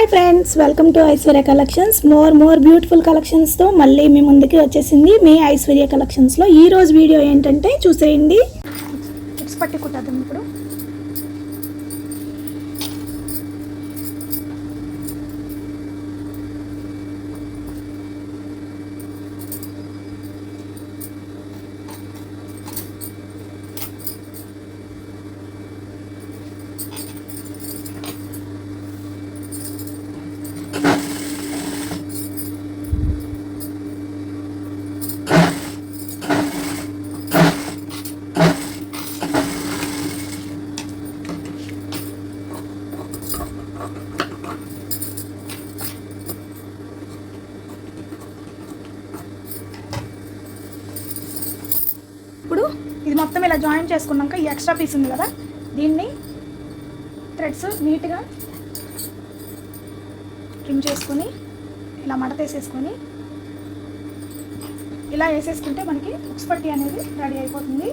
Hi friends welcome to Aishwarya collections more more beautiful కలెక్షన్స్తో మళ్ళీ మీ ముందుకి వచ్చేసింది మీ ఐశ్వర్య కలెక్షన్స్లో ఈ రోజు వీడియో ఏంటంటే చూసేయండి. చిప్స్ ఇప్పుడు. ఇప్పుడు ఇది మొత్తం ఇలా జాయిన్ చేసుకున్నాక ఈ ఎక్స్ట్రా పీస్ ఉంది కదా దీన్ని థ్రెడ్స్ నీట్గా ట్రిమ్ చేసుకొని ఇలా మడతేసేసుకొని ఇలా వేసేసుకుంటే మనకి ఉక్స్ పట్టి అనేది రెడీ అయిపోతుంది.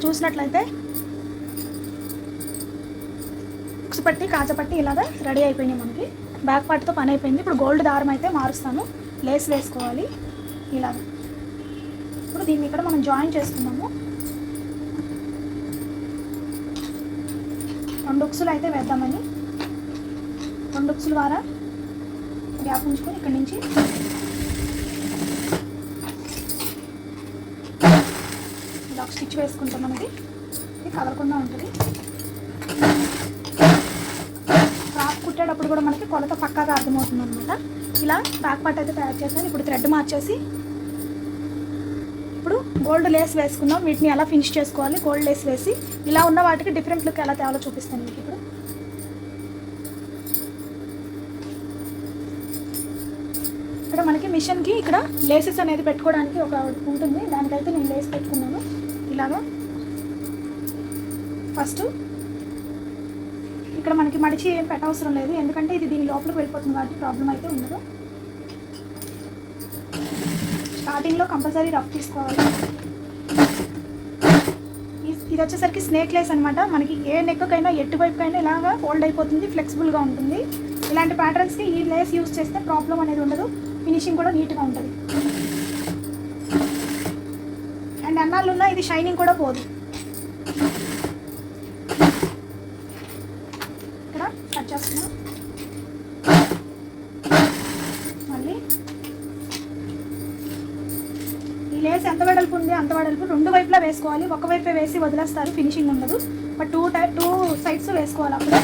ఇక్కడ చూసినట్లయితే ఉక్స్ పట్టి కాచపట్టి ఇలాగా రెడీ అయిపోయినాయి మనకి. బ్యాక్ పార్ట్తో పని అయిపోయింది. ఇప్పుడు గోల్డ్ దారం అయితే మారుస్తాను. లేస్ వేసుకోవాలి. ఇలాగ. ఇప్పుడు దీన్ని ఇక్కడ మనం జాయిన్ చేసుకున్నాము రెండు ఉక్సులు అయితే వేద్దామని. రెండు ఉక్సుల ద్వారా గ్యాప్ ఉంచుకొని నుంచి ఒక స్టిచ్ వేసుకుంటాం మనకి. ఇది కదలకుండా ఉంటుంది. ఫ్రాక్ కుట్టేటప్పుడు కూడా మనకి కొలత పక్కాగా అర్థమవుతుంది అనమాట ఇలా ఫ్రాక్ పార్ట్ అయితే తయారు చేశాను. ఇప్పుడు థ్రెడ్ మార్చేసి ఇప్పుడు గోల్డ్ లేస్ వేసుకుందాం. వీటిని ఎలా ఫినిష్ చేసుకోవాలి? గోల్డ్ లేస్ వేసి ఇలా ఉన్న వాటికి డిఫరెంట్ లుక్ ఎలా తేవాలో చూపిస్తాను మీకు ఇప్పుడు. ఇక్కడ మనకి మిషన్కి ఇక్కడ లేసెస్ అనేది పెట్టుకోవడానికి ఒక ఉంటుంది. దానికైతే నేను లేస్ పెట్టుకున్నాను. ఇలాగా ఫస్ట్ ఇక్కడ మనకి మడిచి ఏం పెట్టవసరం లేదు. ఎందుకంటే ఇది దీని లోపలికి వెళ్ళిపోతుంది కాబట్టి ప్రాబ్లం అయితే ఉండదు. స్టార్టింగ్లో కంపల్సరీ రఫ్ తీసుకోవాలి. ఇది వచ్చేసరికి స్నేక్ లేస్ అనమాట మనకి ఏ నెక్కకైనా ఎటువైపుకైనా ఇలాగా ఫోల్డ్ అయిపోతుంది ఫ్లెక్సిబుల్గా ఉంటుంది. ఇలాంటి ప్యాటర్న్స్కి ఈ లేస్ యూస్ చేస్తే ప్రాబ్లం అనేది ఉండదు. ఫినిషింగ్ కూడా నీట్గా ఉంటుంది. అండ్ ఉన్నా ఇది షైనింగ్ కూడా పోదు. ఇక్కడ కట్ చేస్తున్నా. మళ్ళీ ఈ లేస్ ఎంత వెడల్పు ఉంది అంత వెడల్పు. రెండు వైపులా వేసుకోవాలి. ఒక వైపే వేసి వదిలేస్తారు. ఫినిషింగ్ ఉండదు. But two tie two sides వేసుకోవాలి అప్పుడే.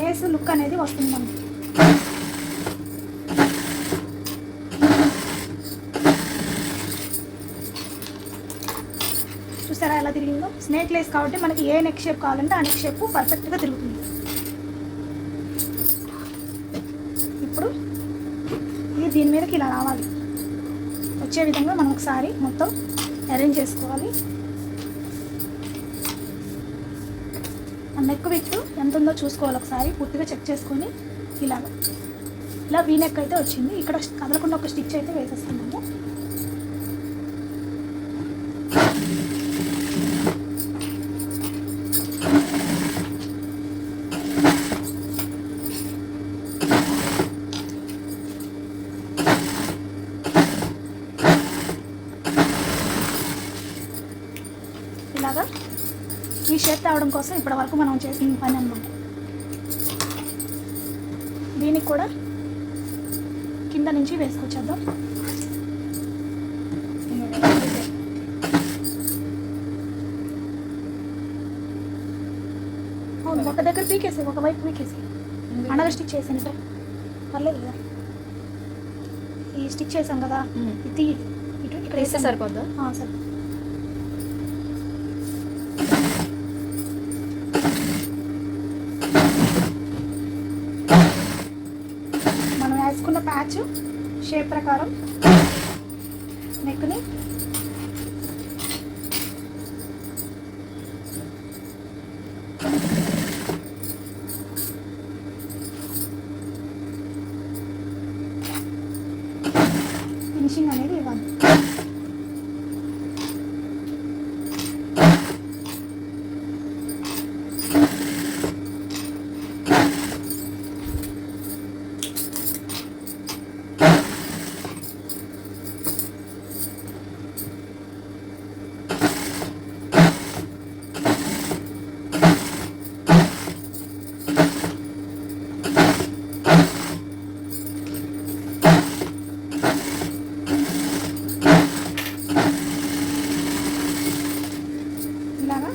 లేస్ లుక్ అనేది వస్తుంది మనకి. చూసారా ఎలా తిరిగిందో? స్నేక్ లేస్ కాబట్టి మనకి ఏ నెక్ షేప్ కావాలంటే ఆ నెక్ షేప్ పర్ఫెక్ట్గా తిరుగుతుంది. ఇప్పుడు ఇది దీని మీదకి ఇలా రావాలి. వచ్చే విధంగా మనం ఒకసారి మొత్తం అరేంజ్ చేసుకోవాలి. ఆ నెక్ విత్ ఎంత ఉందో చూసుకోవాలి ఒకసారి పూర్తిగా చెక్ చేసుకొని ఇలాగ. ఇలా వీ నెక్ అయితే వచ్చింది. ఇక్కడ కదలకుండా ఒక స్టిచ్ అయితే వేసేస్తున్నాము ఇలాగా షేప్ తేవడం కోసం ఇప్పటి వరకు మనం చేసిన పని అనమాట దీనికి కూడా కింద నుంచి వేసుకొచ్చేద్దాం. అవును ఒక దగ్గర పీకేసి ఒక వైపు పీకేసి అనగా స్టిచ్ చేసాను సార్ పర్లేదు కదా? ఈ స్టిచ్ చేసాం కదా? ఇది ఇటు ఇక్కడ వేస్తే వేసాం. సరిపోద్దా? సరే తీసుకున్న ప్యాచ్ షేప్ ప్రకారం నెక్ని ఫినిషింగ్ అనేది ఇవ్వాలి ఇలాగా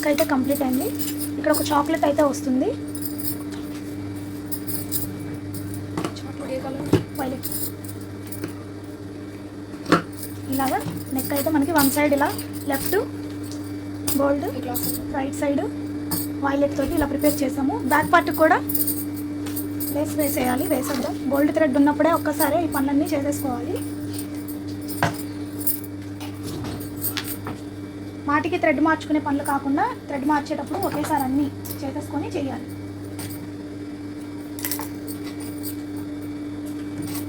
మనకి నెక్ అయితే కంప్లీట్ అయింది. ఇక్కడ ఒక చాక్లెట్ అయితే వస్తుంది. వైలెట్ ఇలాగా నెక్ అయితే మనకి వన్ సైడ్ ఇలా left gold right side violet తోటి ఇలా ప్రిపేర్ చేసాము. బ్యాక్ పార్ట్ కూడా లేస్ వేసేయాలి వేసేద్దాం. గోల్డ్ థ్రెడ్ ఉన్నప్పుడే ఒక్కసారి ఈ పనులన్నీ చేసేసుకోవాలి. మాటికి థ్రెడ్ మార్చుకునే పనులు కాకుండా థ్రెడ్ మార్చేటప్పుడు ఒకేసారి అన్నీ చేసేసుకొని చేయాలి.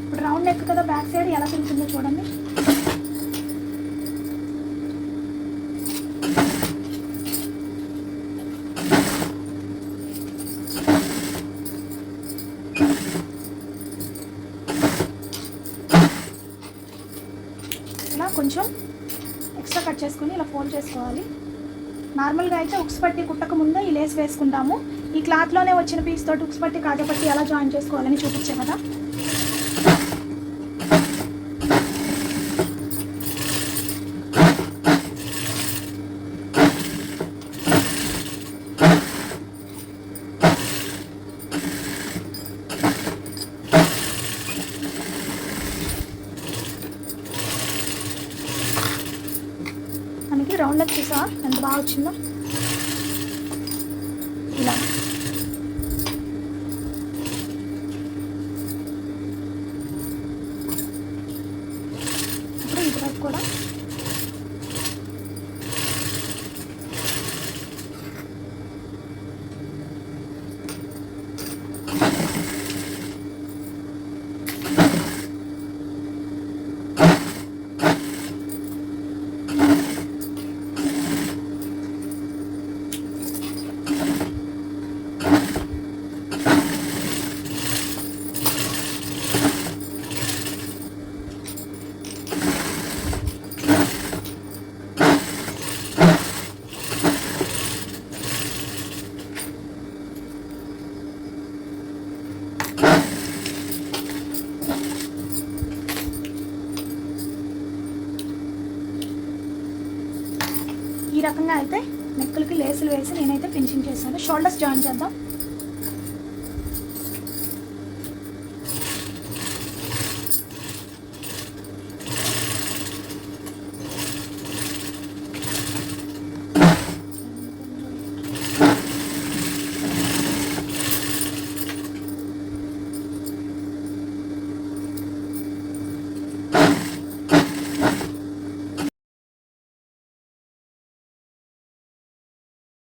ఇప్పుడు రౌండ్ నెక్ కదా బ్యాక్ సైడ్ ఎలా తిరుగుతుందో చూడండి. ఇలా కొంచెం ఎక్స్ట్రా కట్ చేసుకుని ఇలా ఫోల్డ్ చేసుకోవాలి. నార్మల్గా అయితే ఉక్స్ పట్టి కుట్టక ముందే ఈ లేస్ వేసుకుంటాము. ఈ క్లాత్లోనే వచ్చిన పీస్ తోటి ఉక్స్ పట్టి కాజపట్టి ఎలా జాయిన్ చేసుకోవాలని చూపించే కదా. మనకి రౌండ్ ఎంత బాగా వచ్చిందో ఇలా ఇప్పుడు ఇటువైపు కూడా ఈ రకంగా అయితే నెక్కులకి లేసులు వేసి నేనైతే ఫినిషింగ్ చేశాను. షోల్డర్స్ జాయిన్ చేద్దాం.